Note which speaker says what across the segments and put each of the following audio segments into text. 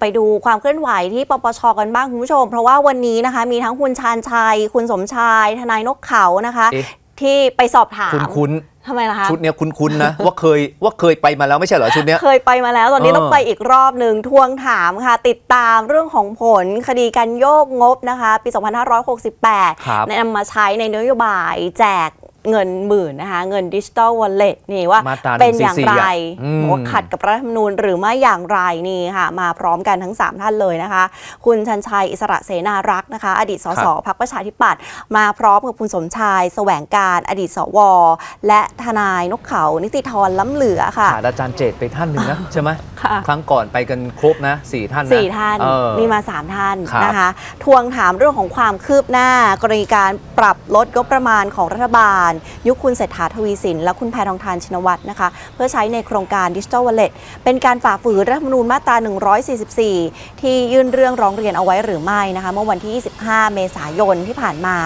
Speaker 1: ไปดูความเคลื่อนไหวที่ปปชกันบ้างคุณผู้ชม เพราะว่าวันนี้นะคะ มีทั้งคุณชาญชัย คุณสมชาย ทนายนกเขานะคะ
Speaker 2: เอ๊ะ
Speaker 1: ที่ไปสอบถาม
Speaker 2: คุณคุณ
Speaker 1: ทำไมล่ะคะ
Speaker 2: ชุดเนี้ยคุณคุณนะ ว่าเคยว่าเคยไปมาแล้วไม่ใช่เหรอชุดเนี้ย
Speaker 1: เคยไปมาแล้ว ตอนนี้
Speaker 2: เออ
Speaker 1: ต้องไปอีกรอบหนึ่งทวงถามค่ะ ติดตามเรื่องของผลคดีการโยกงบนะคะ ปี 2568
Speaker 2: ครับ
Speaker 1: นำมาใช้ในนโยบายแจก เงินหมื่นนะคะเงินดิจิ t a ลวอลเล็ตนี่ว่า
Speaker 2: มาตรา
Speaker 1: เป็นอย่างไร
Speaker 2: 144อะอืม
Speaker 1: บอกว่าขัดกับรัฐธรรมนูญหรือไม่อย่างไรนี่ค่ะมาพร้อมกันทั้ง 3 ท่านเลยนะคะ คุณชันชัยอิสระเสนารักษ์นะคะ อดีตสสพักประชาธิปัตย์มาพร้อมกับคุณสมชายแสวงการอดีตสว และทนายนกเขานิติธรล้ำเหลือค่ะ
Speaker 2: ขาดอาจารย์เจตไปท่านหนึ่งนะใช่ไหม
Speaker 1: ค่ะ
Speaker 2: ครั้งก่อนไปกันครบนะสี่ท่านนะ
Speaker 1: สี่ท่าน
Speaker 2: เออ
Speaker 1: นี่มาสามท่าน
Speaker 2: ครับ
Speaker 1: นะคะทวงถามเรื่องของความคืบหน้ากรณีการปรับลดงบประมาณของรัฐบาลยุคคุณเศรษฐาทวีสิน และคุณแพทองทานชินวัตรนะคะ เพื่อใช้ในโครงการดิจิ t a ลวอลเล็ตเป็นการฝ่าฝืนรัฐธรรมนูญมาตรา 144 ที่ยื่นเรื่องร้องเรียนเอาไว้หรือไม่นะคะเมื่อวันที่ 25 เมษายนที่ผ่านมา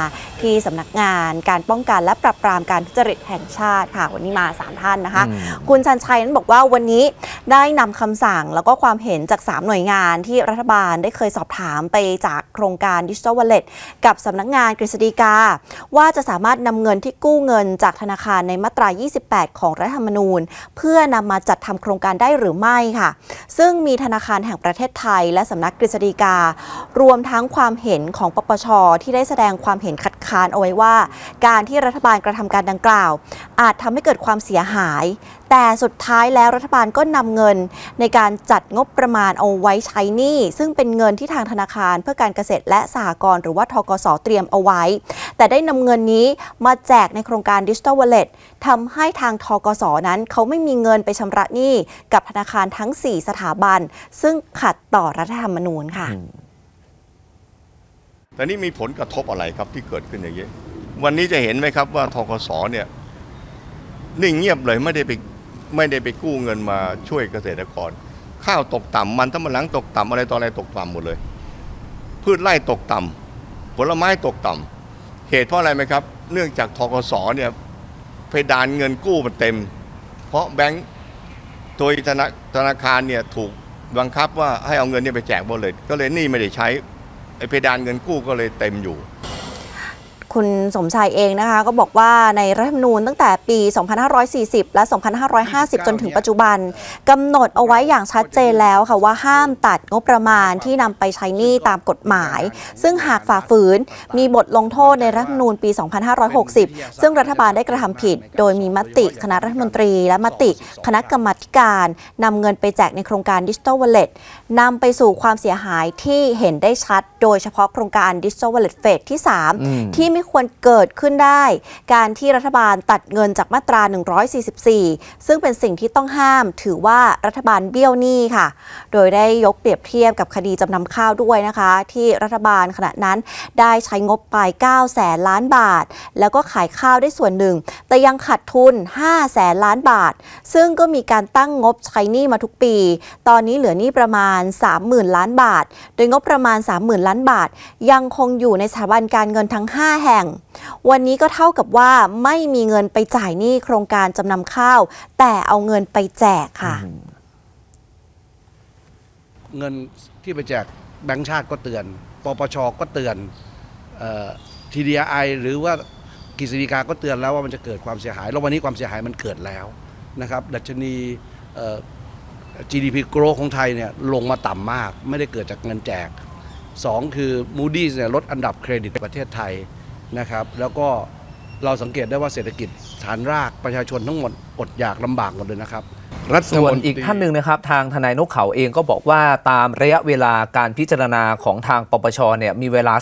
Speaker 1: ที่สำนักงานการป้องกันและปราบปรามการทุจริตแห่งชาติค่ะ วันนี้มาสามท่านนะคะ
Speaker 2: อืม
Speaker 1: คุณชันชัยนั้นบอกว่าวันนี้ได้นำคำสั่งแล้วก็ความเห็นจาก 3 หน่วยงานที่รัฐบาลได้เคยสอบถามไปจากโครงการดิจิ t a ลวอลเล็ตกับสำนักงานกฤษฎีกา ว่าจะสามารถนำเงินที่กู้เงินจากธนาคารในมาตรา 28 ของรัฐธรรมนูญ เพื่อนำมาจัดทำโครงการได้หรือไม่ค่ะ ซึ่งมีธนาคารแห่งประเทศไทย และสำนักกฤษฎีกา รวมทั้งความเห็นของปปช ที่ได้แสดงความเห็นคัดค้านเอาไว้ว่า การที่รัฐบาลกระทำการดังกล่าว อาจทำให้เกิดความเสียหาย แต่สุดท้ายแล้วรัฐบาลก็นำเงินในการจัดงบประมาณเอาไว้ใช้หนี้ ซึ่งเป็นเงินที่ทางธนาคารเพื่อการเกษตรและสหกรณ์หรือว่าทกสเตรียมเอาไว้ แต่ได้นำเงินนี้มาแจกในโครงการดิจิ t a ลวอลเล็ตทำให้ทางทกสนั้น เขาไม่มีเงินไปชำระหนี้กับธนาคารทั้ง 4 สถาบัน ซึ่งขัดต่อรัฐธรรมนูญค่ะ
Speaker 3: แต่นี่มีผลกระทบอะไรครับที่เกิดขึ้นอย่างนี้วันนี้จะเห็นไหมครับว่าทกสเนี่ยนิ่งเงียบเลยไม่ได้ไป ไม่ได้ไปกู้เงินมาช่วยเกษตรกร ข้าวตกต่ำมันทั้งมันหลังตกต่ำอะไรต่ออะไรตกต่ำหมดเลย พืชไร่ตกต่ำผลไม้ตกต่ำเหตุเพราะอะไรไหมครับ เนื่องจากทกสเนี่ยเพดานเงินกู้มันเต็ม เพราะแบงก์โดยธนาธนาคารเนี่ยถูกบังคับว่าให้เอาเงินเนี่ยไปแจกบริษัทก็เลยหนี่ไม่ได้ใช้ไอ้เพดานเงินกู้ก็เลยเต็มอยู่
Speaker 1: คุณสมชายเองนะคะ ก็บอกว่าในรัฐธรรมนูญตั้งแต่ปี 2540 และ 2550 จนถึงปัจจุบันกำหนดเอาไว้อย่างชัดเจนแล้วค่ะว่าห้ามตัดงบประมาณที่นำไปใช้หนี้ตามกฎหมาย ซึ่งหากฝ่าฝืนมีบทลงโทษในรัฐธรรมนูญปี 2560 ซึ่งรัฐบาลได้กระทำผิด โดยมีมติคณะรัฐมนตรี และมติคณะกรรมาธิการนำเงินไปแจกในโครงการดิจิ t a ลวอลเล็ตนำไปสู่ความเสียหายที่เห็นได้ชัด โดยเฉพาะโครงการดิจิ t a ลวอลเล็ตเฟสที่
Speaker 2: อืม
Speaker 1: 3ที่ไม่ควรเกิดขึ้นได้ การที่รัฐบาลตัดเงินจากมาตรา 144 ซึ่งเป็นสิ่งที่ต้องห้าม ถือว่ารัฐบาลเบี้ยวหนี้ค่ะ โดยได้ยกเปรียบเทียบกับคดีจำนำข้าวด้วยนะคะ ที่รัฐบาลขณะนั้นได้ใช้งบไป 9 แสนล้านบาท แล้วก็ขายข้าวได้ส่วนหนึ่ง แต่ยังขาดทุน 5 แสนล้านบาท ซึ่งก็มีการตั้งงบใช้หนี้มาทุกปี ตอนนี้เหลือหนี้ประมาณ 30,000 ล้านบาท โดยงบประมาณ 30,000 ล้านบาท ยังคงอยู่ในสถาบันการเงินทั้ง 5 แห่งวันนี้ก็เท่ากับว่าไม่มีเงินไปจ่ายหนี้โครงการจำนำข้าว แต่เอาเงินไปแจกค่ะ
Speaker 4: เงินที่ไปแจกแบงก์ชาติก็เตือน ปปชก็เตือนทีดีไอหรือว่ากฤษฎีกาก็เตือนแล้วว่ามันจะเกิดความเสียหาย แล้ววันนี้ความเสียหายมันเกิดแล้วนะครับดัชนี GDP growth ของไทยเนี่ยลงมาต่ำมาก ไม่ได้เกิดจากเงินแจกสองคือ Moody's เนี่ยลดอันดับเครดิตประเทศไทย นะครับ แล้วก็เราสังเกตได้ว่าเศรษฐกิจฐานรากประชาชนทั้งหมดอดอยากลำบากหมดเลยนะครับ รัฐ
Speaker 2: ส่วน
Speaker 4: มตรี
Speaker 2: อีกท่านหนึ่งนะครับ ทางทนายนกเขาเองก็บอกว่าตามระยะเวลาการพิจารณาของทางปปชเนี่ยมีเวลา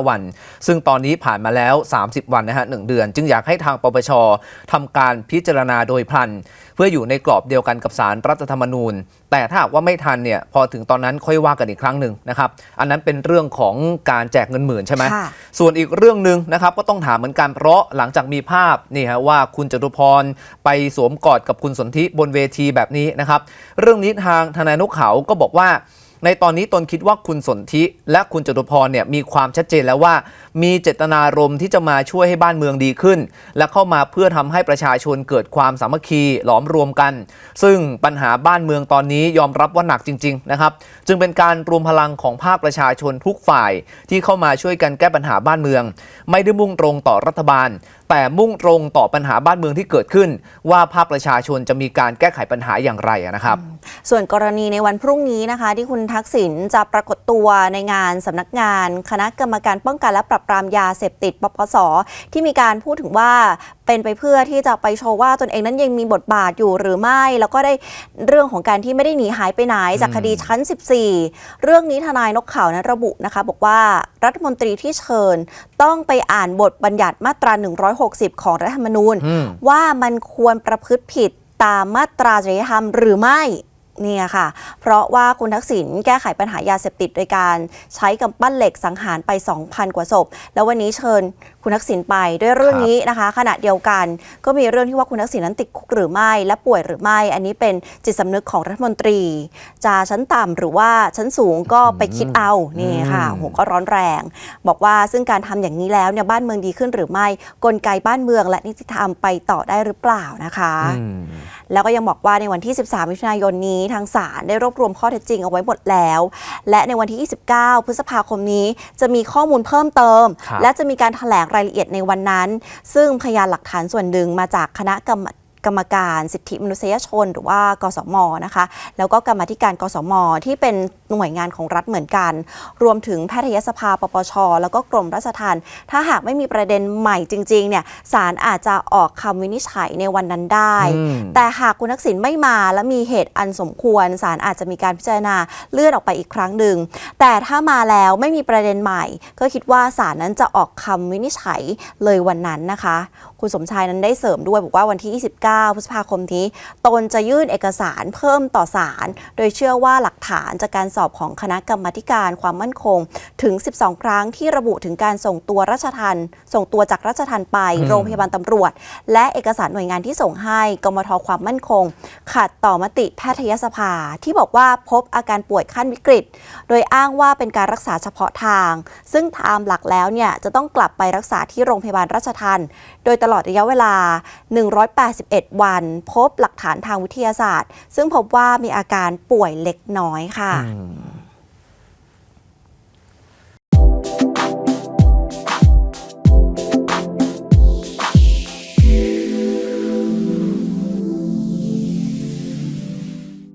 Speaker 2: 45 วัน ซึ่งตอนนี้ผ่านมาแล้ว 30 วันนะฮะหนึ่งเดือน จึงอยากให้ทางปปชทำการพิจารณาโดยพลันเพื่ออยู่ในกรอบเดียวกันกับสารรัฐธรรมนูญ แต่ถ้าหากว่าไม่ทันเนี่ยพอถึงตอนนั้นค่อยว่ากันอีกครั้งหนึ่งนะครับอันนั้นเป็นเรื่องของการแจกเงินหมื่นใช่ไหม
Speaker 1: ค่ะ
Speaker 2: ส่วนอีกเรื่องหนึ่งนะครับก็ต้องถามเหมือนกันเพราะหลังจากมีภาพนี่ฮะว่าคุณจตุพรไปสวมกอดกับคุณสนธิบนเวทีแบบนี้นะครับเรื่องนี้ทางทนายนกเขาก็บอกว่า ในตอนนี้ตนคิดว่าคุณสนธิและคุณจตุพรเนี่ยมีความชัดเจนแล้วว่า มีเจตนารมณ์ที่จะมาช่วยให้บ้านเมืองดีขึ้น และเข้ามาเพื่อทำให้ประชาชนเกิดความสามัคคีหลอมรวมกัน ซึ่งปัญหาบ้านเมืองตอนนี้ยอมรับว่าหนักจริงๆนะครับจึงเป็นการรวมพลังของภาคประชาชนทุกฝ่ายที่เข้ามาช่วยกันแก้ปัญหาบ้านเมือง ไม่ได้มุ่งตรงต่อรัฐบาล แต่มุ่งตรงต่อปัญหาบ้านเมืองที่เกิดขึ้น ว่าภาคประชาชนจะมีการแก้ไขปัญหาอย่างไรนะครับ
Speaker 1: ส่วนกรณีในวันพรุ่งนี้นะคะ ที่คุณทักษิณจะปรากฏตัวในงานสำนักงาน คณะกรรมการป้องกันและปราบปรามยาเสพติดปปส ที่มีการพูดถึงว่าเป็นไปเพื่อที่จะไปโชว์ว่าตนเองนั้นยังมีบทบาทอยู่หรือไม่ แล้วก็ได้เรื่องของการที่ไม่ได้หนีหายไปไหนจากคดีชั้น 14 เรื่องนี้ทนายนกเขานั้นระบุนะคะ บอกว่ารัฐมนตรีที่เชิญต้องไปอ่านบทบัญญัติมาตรา 160 ของรัฐธรรมนูญ
Speaker 2: อืม
Speaker 1: ว่ามันควรประพฤติผิดตามมาตราจริยธรรมหรือไม่เนี่ยค่ะ เพราะว่าคุณทักษิณแก้ไขปัญหายาเสพติดโดยการใช้กำปั้นเหล็กสังหารไป 2,000 กว่าศพ แล้ววันนี้เชิญคุณทักษิณไปด้วยเรื่องนี้นะคะ ขณะเดียวกันก็มีเรื่องที่ว่าคุณทักษิณนั้นติดคุกหรือไม่ และป่วยหรือไม่ อันนี้เป็นจิตสำนึกของรัฐมนตรี จะชั้นต่ำหรือว่าชั้นสูงก็ไปคิดเอานี่ค่ะ
Speaker 2: อืม
Speaker 1: โหก็ร้อนแรง บอกว่าซึ่งการทำอย่างนี้แล้วเนี่ยบ้านเมืองดีขึ้นหรือไม่ กลไกบ้านเมืองและนิติธรรมไปต่อได้หรือเปล่านะคะ
Speaker 2: อืม
Speaker 1: แล้วก็ยังบอกว่าในวันที่ 13 มิถุนายนนี้ทางศาลได้รวบรวมข้อเท็จจริงเอาไว้หมดแล้ว และในวันที่ 29 พฤษภาคมนี้จะมีข้อมูลเพิ่มเติม
Speaker 2: ครับ
Speaker 1: และจะมีการถแถลงรายละเอียดในวันนั้น ซึ่งพยานหลักฐานส่วนหนึ่งมาจากคณะกรรม กรรมการสิทธิมนุษยชน หรือว่ากสมนะคะ แล้วก็กรรมาธิการกสม ที่เป็นหน่วยงานของรัฐเหมือนกัน รวมถึงแพทยสภาปปช แล้วก็กรมราชทัณฑ์ถ้าหากไม่มีประเด็นใหม่จริงๆเนี่ยศาลอาจจะออกคำวินิจฉัยในวันนั้นได้
Speaker 2: อืม
Speaker 1: แต่หากคุณทักษิณไม่มาและมีเหตุอันสมควรศาลอาจจะมีการพิจารณาเลื่อนออกไปอีกครั้งหนึ่งแต่ถ้ามาแล้วไม่มีประเด็นใหม่ ก็คิดว่าศาลนั้นจะออกคำวินิจฉัยเลยวันนั้นนะคะ คุณสมชายนั้นได้เสริมด้วยบอกว่าวันที่ 29พฤษภาคมนี้ ตนจะยื่นเอกสารเพิ่มต่อศาล โดยเชื่อว่าหลักฐานจากการสอบของคณะกรรมาการความมั่นคง ถึง 12 ครั้งที่ระบุถึงการส่งตัวราชทันส่งตัวจากราชทันไปโรงพยาบาลตำรวจ และเอกสารหน่วยงานที่ส่งให้กมทความมั่นคง ขัดต่อมติแพทยสภาที่บอกว่าพบอาการป่วยขั้นวิกฤต โดยอ้างว่าเป็นการรักษาเฉพาะทาง ซึ่งตามหลักแล้วเนี่ยจะต้องกลับไปรักษาที่โรงพยาบาลราชทันโดยตลอดระยะเวลา 181วัน พบหลักฐานทางวิทยาศาสตร์ ซึ่งพบว่ามีอาการป่วยเล็กน้อยค่ะ